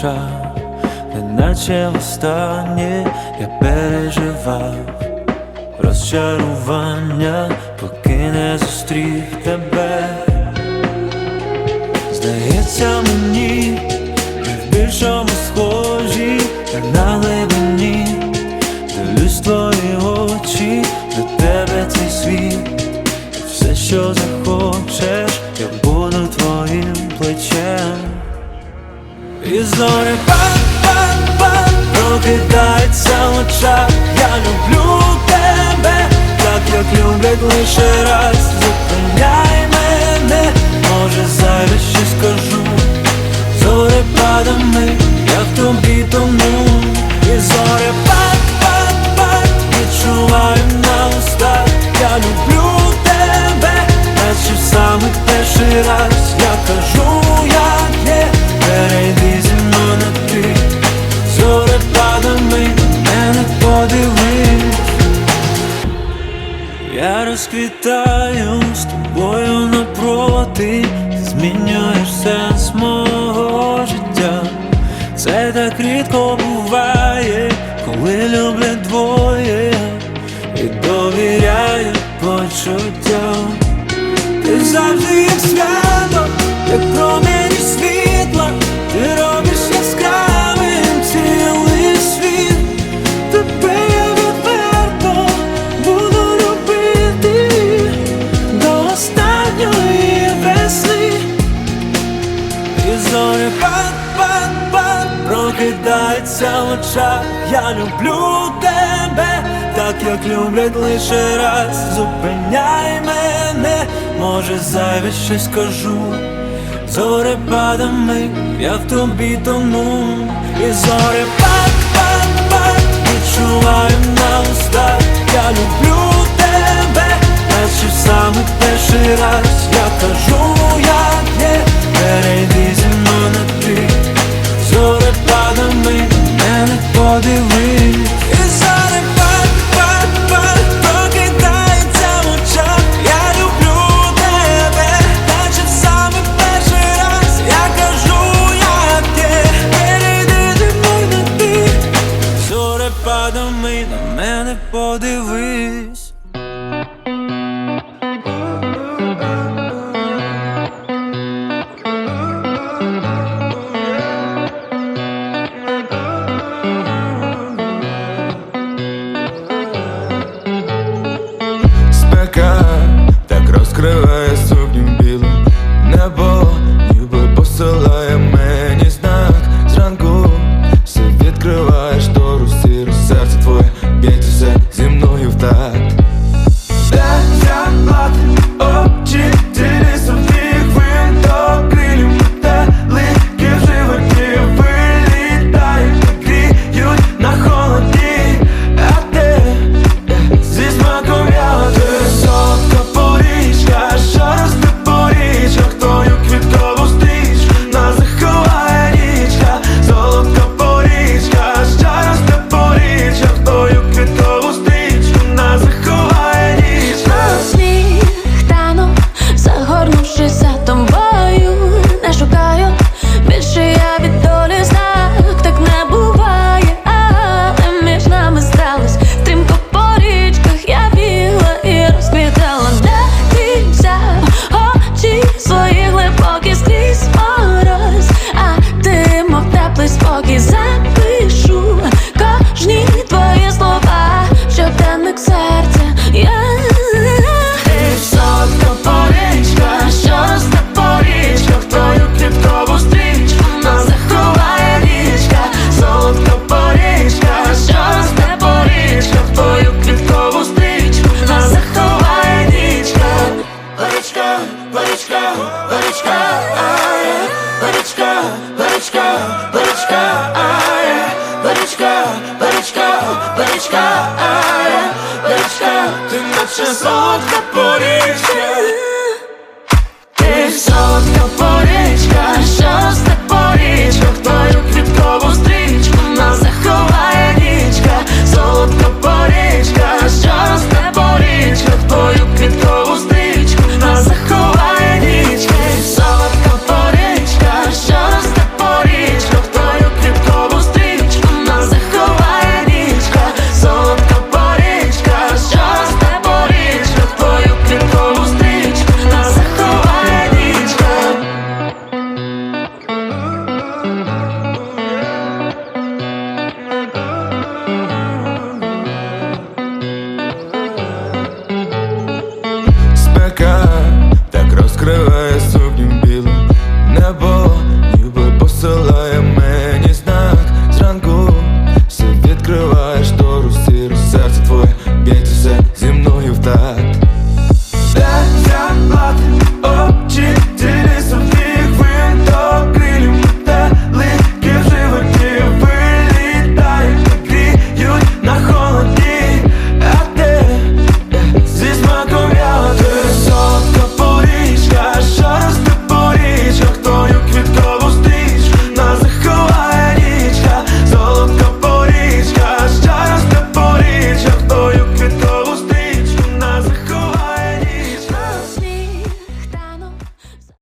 втрачав, неначе востаннє я переживав розчарування, поки не зустрів тебе. Здається мені, ми в більшому схожі, як на глибині, дивлюсь твої очі, до тебе цей світ. Все, що захочеш, лише раз. Зупиняй мене, може зараз ще скажу. Зорепадами, я в тобі тому І зорі розквітаю з тобою напроти. Ти змінюєш сенс мого життя. Це так рідко буває, коли люблять двоє І довіряють почуттям. Ти завжди як свято, як промені прокидається в очах. Я люблю тебе, так як люблять лише раз. Зупиняй мене, може зайве щось скажу. Зорепадами я в тобі тону І зорі пак-пак-пак відчуваю на устах. Я люблю тебе, наче в самий перший раз. Я кажу, Yes порічка, порічка, ай Порічка, ти наче солодка порічка Ти солодка порічка, що росте порічка, Твою